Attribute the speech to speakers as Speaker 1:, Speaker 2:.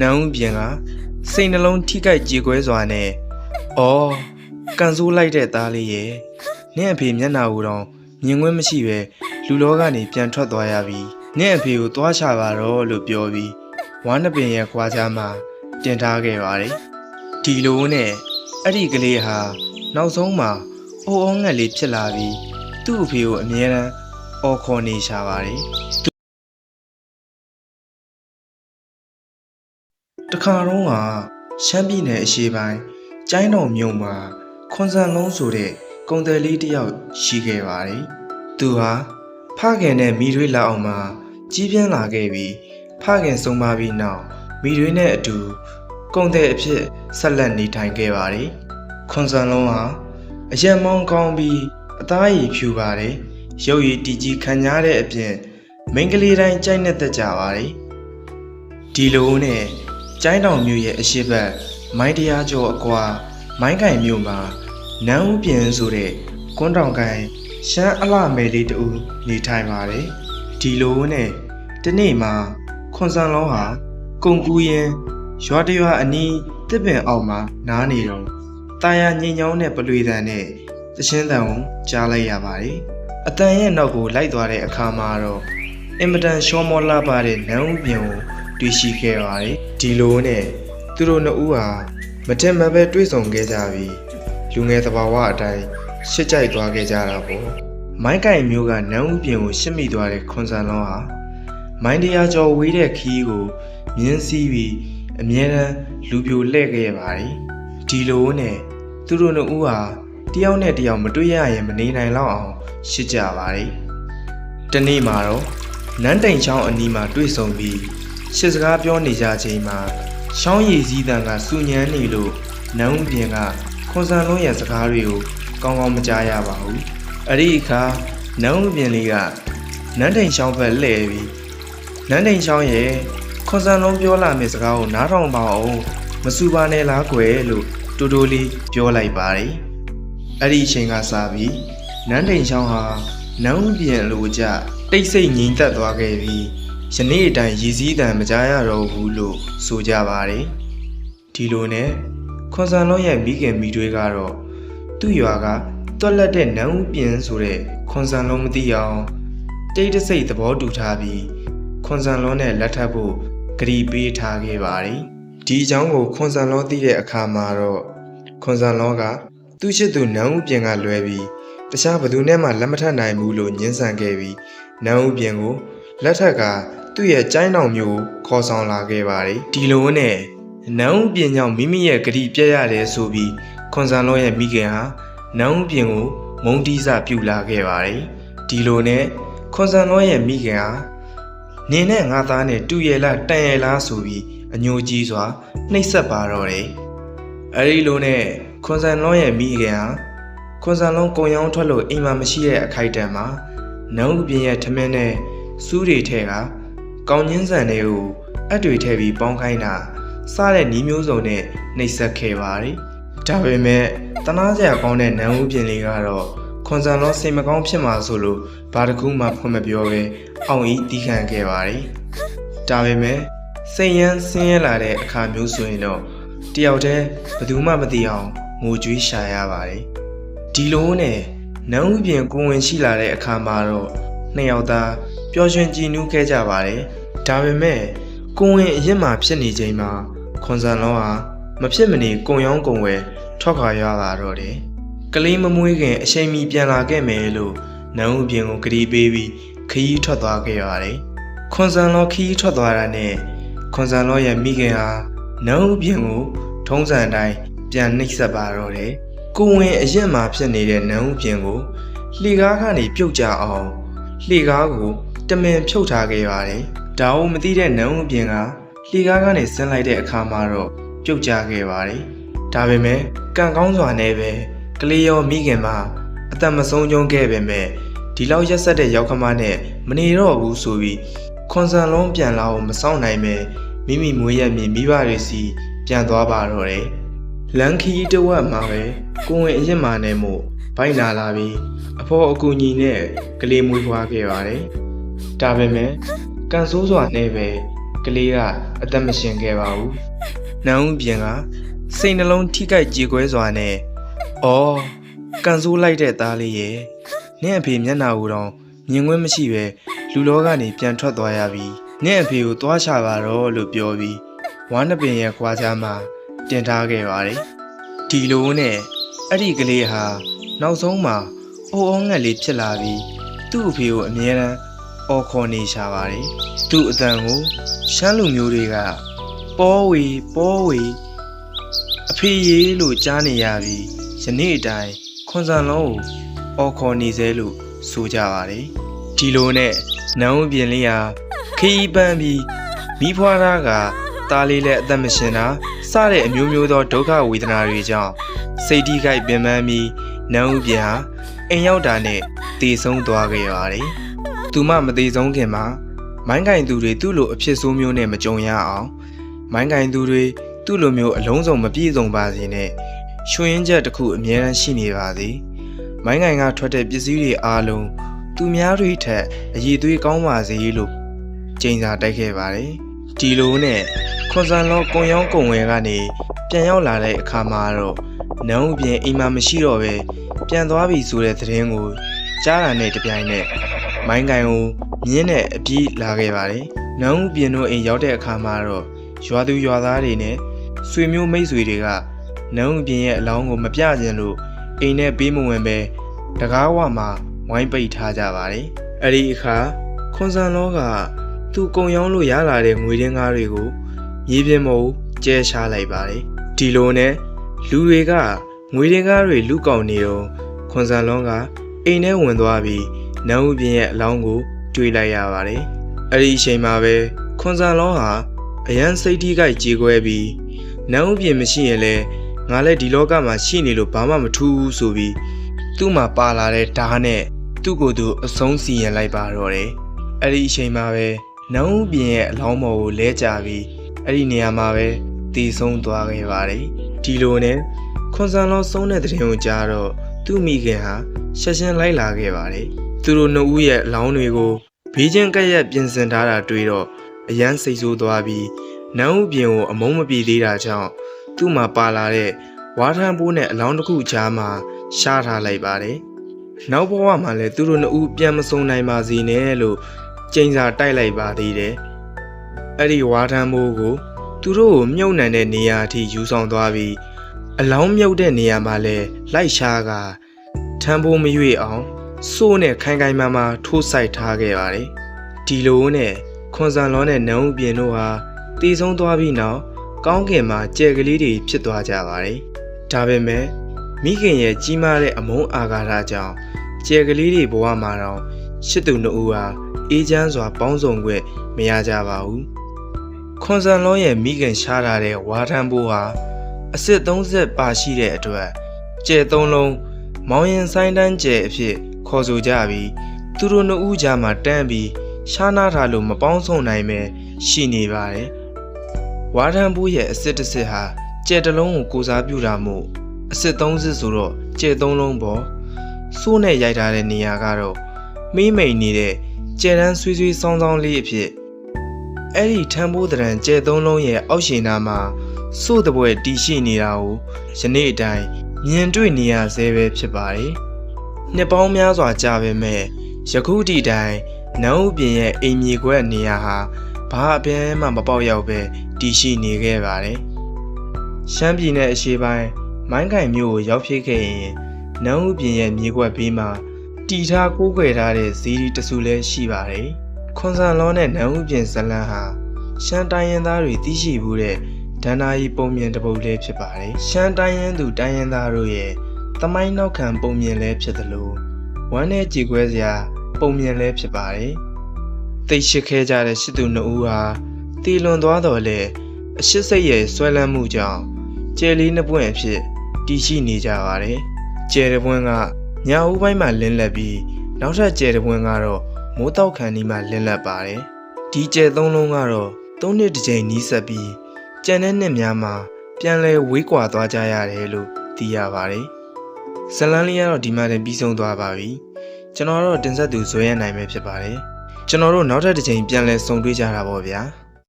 Speaker 1: နန်းဦးပြင်ကစိတ်နှလုံးထိကြိုက်ကြေကွဲစွာနဲ့အော်ကန်ဆိုးလိုက်တဲ့သားလေးရဲ့နင့်အဖေမျက်နှာကိုတော့မြင်ကွင်းမရှိပဲလူလောကနေပြန်ထွက်သွားရပြီနင့်အဖေကိုသွားချပါတော့လို့ပြောပြီးဝမ်းနှစ်ပင်ရဲ့ခွာချာမှာတင်ထားခဲ့ပါတယ်ဒီလိုနဲ့အဲ့ဒီကလေးဟာနောက်ဆုံးမှာအိုးအောင်ငက်လေးဖြစ်လာပြီးသူ့အဖေကိုအမြဲတမ်းအော်ခေါ်နေရှာပါတယ် ခါတော့ကရှမ်းပြည်နယ်အရှေ့ပိုင်းကျိုင်းတော်မြို့မှာခွန်စံလုံးဆိုတဲ့ကုန်တယ်လေးတစ်ယောက်ရှိခဲ့ပါတယ်။သူဟာဖခင်နဲ့မိရွေးလောက်အောင်မှာကြီးပြင်းလာခဲ့ပြီးဖခင်ဆုံးပါပြီးနောက်မိရွေးနဲ့အတူကုန်တယ်အဖြစ်ဆက်လက်နေထိုင်ခဲ့ပါတယ်။ခွန်စံလုံးဟာအရက်မောင်းကောင်းပြီးအသားရည်ဖြူပါတယ်။ရုပ်ရည်တည်ကြီးခံရတဲ့အပြင်မိန်းကလေးတိုင်းကြိုက်နေတတ်ကြပါတယ်။ဒီလိုနဲ့ ကျိုင်းတောင်မြို့ရဲ့အရှိတ်မိုင်းတရားကျော်အကွာမိုင်းကင်မြို့မှာနန်းဦးပြင်ဆိုတဲ့ကွန်းတောင်ကိုင်ရှမ်းအလှမယ်လေးတူနေထိုင်ပါတယ်ဒီလိုနဲ့ဒီနေ့မှာခွန်စံလုံးဟာကုံကူးရင်ရွာတရွာအနီးတစ်ပင်အောက်မှာနားနေတော့တာယာငိမ့်ချောင်းနဲ့ပလွေတန်နဲ့သရှင်းတန်ကိုကြားလိုက်ရပါတယ်အတန်ရဲ့နောက်ကိုလိုက်သွားတဲ့အခါမှာတော့အင်မတန်ရှောမောလာပါတဲ့နန်းဦးပြင်ကို တွေ့ရှိခဲ့ပါတယ်ဒီလိုနဲ့သူတို့နှစ်ဦးဟာမထင်မှတ်ပဲတွေ့ဆုံခဲ့ကြပြီးလူငယ်သဘာဝအတိုင်းရှစ်ကြိုက်သွားခဲ့ကြတာပေါ့မိုင်းကင်မျိုးကနန်းဦးပြင်ကိုရှစ်မိသွားတဲ့ခွန်စံလုံးဟာမိုင်းတရားကျော်ဝေးတဲ့ခီးကိုမြင်းစည်းပြီးအမြဲတမ်းလူပြိုလှဲ့ခဲ့ပါတယ်ဒီလိုနဲ့သူတို့နှစ်ဦးဟာတယောက်နဲ့တယောက်မတွေ့ရရင်မနေနိုင်တော့အောင်ရှစ်ကြပါတယ်တနေ့မှာတော့နန်းတိန်ချောင်းအနီးမှာတွေ့ဆုံပြီး ရှစ်စကားပြောနေကြချိန်မှာရှောင်းရည်စည်းတန်ကစူညမ်းနေလို့နန်းဦးပြင်ကခွန်စံလုံးရဲ့စကားတွေကိုကောင်းကောင်းမကြားရပါဘူးအဲ့ဒီအခါနန်းဦးပြင်လေးကနန်းတိန်ရှောင်းဘက်လှည့်ပြီးနန်းတိန်ရှောင်းရဲ့ခွန်စံလုံးပြောလာမယ့်စကားကိုနားထောင်ပါအောင်မစူပါနဲ့လားကွယ်လို့တူတူလေးပြောလိုက်ပါတယ်အဲ့ဒီအချိန်ကစပြီးနန်းတိန်ရှောင်းဟာနန်းဦးပြင်လိုကြတိတ်ဆိတ်ငြိမ်သက်သွားခဲ့ပြီး ယနေ့အတိုင်းရည်စည်းတံမကြားရတော့ဘူးလို့ဆိုကြပါတယ်ဒီလိုနဲ့ခွန်စံလုံးရဲ့မိခင်မိတွေးကတော့သူ့ရွာကတွက်လက်တဲ့နန်းဦးပြင်ဆိုတဲ့ခွန်စံလုံးမသိအောင်တိတ်တဆိတ်သဘောတူထားပြီးခွန်စံလုံးနဲ့လက်ထပ်ဖို့ဂရီပေးထားခဲ့ပါတယ်ဒီအကြောင်းကိုခွန်စံလုံးသိတဲ့အခါမှာတော့ခွန်စံလုံးကသူ့ရှိသူနန်းဦးပြင်ကလွဲပြီးတခြားဘယ်သူနဲ့မှလက်မထပ်နိုင်ဘူးလို့ညှင်းဆန်ခဲ့ပြီးနန်းဦးပြင်ကို လက်ထက်ကသူ့ရဲ့ကျိုင်းတောင်မျိုးခေါ်ဆောင်လာခဲ့ပါတယ်ဒီလိုနဲ့နန်းဦးပြင်ကြောင့်မိမိရဲ့ဂတိပြည့်ရတယ်ဆိုပြီးခွန်စံလုံးရဲ့မိခင်ဟာနန်းဦးပြင်ကိုမုံတီးစပြုလာခဲ့ပါတယ်ဒီလိုနဲ့ခွန်စံလုံးရဲ့မိခင်ဟာနင်းနဲ့ငါသားနဲ့တူရဲ့လားတန်ရဲ့လားဆိုပြီးအညိုကြီးစွာနှိပ်စက်ပါတော့တယ်အဲဒီလိုနဲ့ခွန်စံလုံးရဲ့မိခင်ဟာခွန်စံလုံးကုံရောင်းထွက်လို့အိမ်မှာမရှိတဲ့အခိုက်အတန့်မှာနန်းဦးပြင်ရဲ့ထမင်းနဲ့ စူးတွေထဲကကောင်းညင်းဆန်တွေကိုအပ်တွေထည့်ပြီးပေါင်းခိုင်းတာစားတဲ့နီးမျိုးစုံနဲ့နှိပ်စက်ခဲ့ပါတယ်။ဒါပေမဲ့တနာစရာကောင်းတဲ့နန်းဦးပြင်လေးကတော့ခွန်စံလုံးစိတ်မကောင်းဖြစ်မှာဆိုလို့ဘာတစ်ခုမှဖွင့်မပြောပဲအောင်ဤတီးခံခဲ့ပါတယ်။ဒါပေမဲ့စိတ်ရမ်းဆင်းရဲလာတဲ့အခါမျိုးဆိုရင်တော့တယောက်တည်းဘယ်သူမှမသိအောင်ငိုကြွေးရှာရပါတယ်။ဒီလိုနဲ့နန်းဦးပြင်ကိုဝင်ရှိလာတဲ့အခါမှာတော့နှစ်ယောက်သား ပျော်ရွှင်ကြည်နူးခဲ့ကြပါတယ်။ဒါပေမဲ့ကိုဝင်အရင်မှဖြစ်နေချိန်မှာခွန်စံလုံးဟာမဖြစ်မနေကုံရောင်းကုံဝယ်ထွက်ခွာရလာတော့တယ်။ကလေးမမွေးခင်အချိန်မီပြန်လာခဲ့မယ်လို့နန်းဦးပြင်ကိုကြည်ပေးပြီးခရီးထွက်သွားခဲ့ရတယ်။ခွန်စံလုံးခရီးထွက်သွားတာနဲ့ခွန်စံလုံးရဲ့မိခင်ဟာနန်းဦးပြင်ကိုထုံးစံအတိုင်းပြန်နှိပ်စက်ပါတော့တယ်။ကိုဝင်အရင်မှဖြစ်နေတဲ့နန်းဦးပြင်ကိုလှေကားကနေပြုတ်ကြအောင်လှေကားကို တမင်ဖြုတ်ထားခဲ့ပါတယ်။ဒါအောင်မသိတဲ့နန်းဦးပြင်ကလှေကားကနေဆင်းလိုက်တဲ့အခါမှာတော့ပြုတ်ကျခဲ့ပါတယ်။ဒါပေမဲ့ကံကောင်းစွာနဲ့ပဲကလေးရောမိခင်မအသက်မဆုံးကြုံခဲ့ပေမဲ့ဒီလောက်ရက်ဆက်တဲ့ရောက်ခမနဲ့မနေတော့ဘူးဆိုပြီးခွန်စံလုံးပြန်လာအောင်မဆောင်နိုင်ပဲမိမိမွေးရမြေမိဘတွေစီပြန်သွားပါတော့တယ်။လန်ခီတဝက်မှာပဲကိုဝင်အရင်မှနဲ့မို့ဘိုက်လာလာပြီးအဖေါ်အကူညီနဲ့ကလေးမွေးဖွားခဲ့ပါတယ်။ ဒါပေမဲ့ကန်ဆိုးစွာနဲ့ပဲကကလေးကအသက်မရှင်ခဲ့ပါဘူး။နန်းဦးပြင်ကစိတ်နှလုံးထိခိုက်ကြေကွဲစွာနဲ့အော်ကန်ဆိုးလိုက်တဲ့သားလေးရဲ့နင့်အဖေမျက်နှာကိုတော့မြင်ခွင့်မရှိပဲလူလောကနေပြန်ထွက်သွားရပြီ။နင့်အဖေကိုသွားချပါတော့လို့ပြောပြီးဝါနှစ်ပင်ရဲ့ခွာချမ်းမှာတင်ထားခဲ့ပါတယ်။ဒီလိုနဲ့အဲ့ဒီကလေးဟာနောက်ဆုံးမှာအိုးအောင်ငက်လေးဖြစ်လာပြီးသူ့အဖေကိုအမြဲတမ်း အော်ခေါ်နေရှာပါတယ်။သူ့အတန်ကိုရှမ်းလူမျိုးတွေကပေါ်ဝေပေါ်ဝေအဖေရေလို့ကြားနေရပြီးယနေ့အတိုင်းခွန်ဆန်လုံးကိုအော်ခေါ်နေစေလို့ဆိုကြပါတယ်။ဒီလိုနဲ့နန်းဦးပြင်လေးဟာခီးပန်းပြီးမိဖွားသားကသားလေးလည်းအသက်မရှင်တာစတဲ့အမျိုးမျိုးသောဒုက္ခဝေဒနာတွေကြောင့်စိတ်ထိခိုက်ပင်ပန်းပြီးနန်းဦးပြင်ဟာအိမ်ရောက်တာနဲ့တည်ဆုံးသွားခဲ့ပါတယ်။ သူမမတည်ဆုံးခင်မှာမိုင်းကင်သူတွေသူ့လိုအဖြစ်ဆိုးမျိုးနဲ့မကြုံရအောင်မိုင်းကင်သူတွေသူ့လိုမျိုးအလုံးစုံမပြည့်စုံပါစေနဲ့ရွှင်ချက်တစ်ခုအမြဲတမ်းရှိနေပါစေ။မိုင်းကင်ကထွက်တဲ့ပစ္စည်းတွေအားလုံးသူများတွေထက်အည်သွေးကောင်းပါစေလို့ကြိမ်စာတိုက်ခဲ့ပါတယ်။ဒီလိုနဲ့ခွန်ဆန်လောကုံရောင်းကုံဝယ်ကနေပြန်ရောက်လာတဲ့အခါမှာတော့နန်းဦးပြင်အိမ်မှာမရှိတော့ပဲပြန်သွားပြီဆိုတဲ့သတင်းကိုကြားတာနဲ့တပြိုင်နက် မိုင်းကန်ကိုမြင်းနဲ့အပြေးလာခဲ့ပါတယ်။နန်းဦးပြင်တို့အိမ်ရောက်တဲ့အခါမှာတော့ရွာသူရွာသားတွေနဲ့ဆွေမျိုးမိတ်ဆွေတွေကနန်းဦးပြင်ရဲ့အလောင်းကိုမပြချင်လို့အိမ်နဲ့ပေးမဝင်ပဲတကားဝမှာဝိုင်းပိတ်ထားကြပါတယ်။အဲ့ဒီအခါခွန်ဆန်လောကသူ့ကုံရောင်းလို့ရလာတဲ့ငွေရင်းကားတွေကိုမြေပြင်ပေါ်ကျဲရှားလိုက်ပါတယ်။ဒီလိုနဲ့လူတွေကငွေရင်းကားတွေလူကောက်နေတော့ခွန်ဆန်လောကအိမ်ထဲဝင်သွားပြီး နန်းဦးပြင်ရဲ့အလောင်းကိုတွေးလိုက်ရပါတယ်။အဲ့ဒီအချိန်မှာပဲခွန်ဆန်လောဟာအရန်စိတ်ထိခိုက်ကြေကွဲပြီးနန်းဦးပြင်မရှိရင်လည်းငါလည်းဒီလောကမှာရှိနေလို့ဘာမှမထူးဘူးဆိုပြီးသူ့မှာပါလာတဲ့ဓာတ်နဲ့သူ့ကိုယ်သူအဆုံးစီရင်လိုက်ပါတော့တယ်။အဲ့ဒီအချိန်မှာပဲနန်းဦးပြင်ရဲ့အလောင်းပေါ်ကိုလဲကျပြီးအဲ့ဒီနေရာမှာပဲတည်ဆုံးသွားခဲ့ပါတယ်။ဒီလိုနဲ့ခွန်ဆန်လောဆုံးတဲ့တဲ့ရင်ကိုကြားတော့သူ့မိခင်ဟာရှက်ရှင်းလိုက်လာခဲ့ပါတယ်။ သူတို့နှစ်ဦးရဲ့အလောင်းတွေကိုဘေးချင်းကပ်ရက်ပြင်ဆင်ထားတာတွေ့တော့အရန်စိတ်ဆိုးသွားပြီးနန်းဦးပြင်ကိုအမုန်းမပြေသေးတာကြောင့်သူ့မှာပါလာတဲ့ဝါထမ်းပိုးနဲ့အလောင်းတစ်ခုကြားမှာရှားထားလိုက်ပါတယ်။နောက်ဘဝမှာလည်းသူတို့နှစ်ဦးပြန်မစုံနိုင်ပါစေနဲ့လို့ကျိန်စာတိုက်လိုက်ပါသေးတယ်။အဲ့ဒီဝါထမ်းပိုးကိုသူတို့ကိုမြုပ်နှံတဲ့နေရာအထိယူဆောင်သွားပြီးအလောင်းမြုပ်တဲ့နေရာမှာလည်းလိုက်ရှားကထမ်းပိုးမရွေ့အောင် စိုးနဲ့ခိုင်ခိုင်မာမာထိုးဆိုင်ထားခဲ့ပါတယ်။ဒီလိုနဲ့ခွန်ဆန်လောနဲ့နန်းဦးပြင်တို့ဟာတည်ဆုံးသွားပြီးနောက်ကောင်းကင်မှာကြဲကလေးတွေဖြစ်သွားကြပါတယ်။ဒါပေမဲ့မိခင်ရဲ့ကြီးမားတဲ့အမုန်းအာဃာတကြောင့်ကြဲကလေးတွေဘဝမှာတော့ရှစ်သူနှစ်ဦးဟာအေးချမ်းစွာပေါင်းစုံခွင့်မရကြပါဘူး။ခွန်ဆန်လောရဲ့မိခင်ရှားထားတဲ့ဝါထမ်းဘိုးဟာအစစ်30ပါရှိတဲ့အတွက်ကြဲသုံးလုံးမောင်ရင်ဆိုင်တန်းကြဲအဖြစ် ခေါ်ဆိုကြပြီးသူတို့နှစ်ဦးကြားမှာတန်းပြီးရှားနာထားလို့မပေါင်းစုံနိုင်ပဲရှိနေပါတယ်။ဝါထမ်းဘိုးရဲ့အစစ်တစ်စစ်ဟာကြဲတလုံးကိုကိုစားပြုတာမို့အစစ်30ဆိုတော့ကြဲသုံးလုံးပေါ်စိုးနဲ့ရိုက်ထားတဲ့နေရာကတော့မိမိန်နေတဲ့ကြဲတန်းဆွေးဆွေးဆောင်းဆောင်းလေးအဖြစ်အဲ့ဒီထမ်းဖိုးတရံကြဲသုံးလုံးရဲ့အောက်ရှင်နာမှာစိုးတပွဲတီရှိနေတာကိုယနေ့အတိုင်းမြင်တွေ့နေရဆဲပဲဖြစ်ပါတယ်။ နှစ်ပေါင်းများစွာကြာပေမဲ့ယခုထိတိုင်နန်းဦးပြင်ရဲ့အိမ်မြေခွက်နေရာဟာဘာအပြဲမှမပေါက်ရောက်ပဲတည်ရှိနေခဲ့ပါတယ်။ရှမ်းပြည်နယ်အရှေ့ပိုင်းမိုင်းကင်မြို့ကိုရောက်ဖြစ်ခဲ့ရင်နန်းဦးပြင်ရဲ့မြေခွက်ဘေးမှာတီထားကိုးကွယ်ထားတဲ့ဇီးတဆူလဲရှိပါတယ်။ခွန်ဆန်လောနဲ့နန်းဦးပြင်ဇလန်းဟာရှမ်းတိုင်းရင်းသားတွေသိရှိဘူးတဲ့ဒန္နာယီပုံမြင်တစ်ပုဒ်လေးဖြစ်ပါတယ်။ရှမ်းတိုင်းရင်းသူတိုင်းရင်းသားတို့ရဲ့ သမိုင်းနောက်ခံပုံမြင်လဲဖြစ်သလိုဝမ်းနဲ့ကြည်ခွဲစရာပုံမြင်လဲဖြစ်ပါတယ်။သိရှိခဲကြတဲ့ရှစ်သူနှစ်ဦးဟာတည်လွန်သွားတော်လဲအရှိစိတ်ရဲ့ဆွဲလန်းမှုကြောင့်ကျဲလေးနှစ်ပွင့်အဖြစ်တည်ရှိနေကြပါတယ်။ကျဲတစ်ပွင့်ကညာဦးပိုင်းမှာလင်းလက်ပြီးနောက်ထပ်ကျဲတစ်ပွင့်ကတော့မိုးတောက်ခန်ဒီမှာလင်းလက်ပါတယ်။ဒီကျဲသုံးလုံးကတော့သုံးနှစ်တစ်ချိန်နီးစပ်ပြီးကြံတဲ့နှစ်များမှာပြန်လဲဝေးကွာသွားကြရတယ်လို့သိရပါတယ်။ ဇလန်းလေးကတော့ဒီမှာတင်ပြီးဆုံးသွားပါပြီ။ကျွန်တော်တော့တင်ဆက်သူဇွဲရနိုင်ပဲဖြစ်ပါတယ်။ကျွန်တော်တို့နောက်ထပ်တစ်ချိန်ပြန်လဲဆုံတွေ့ကြတာပေါ့ဗျာ။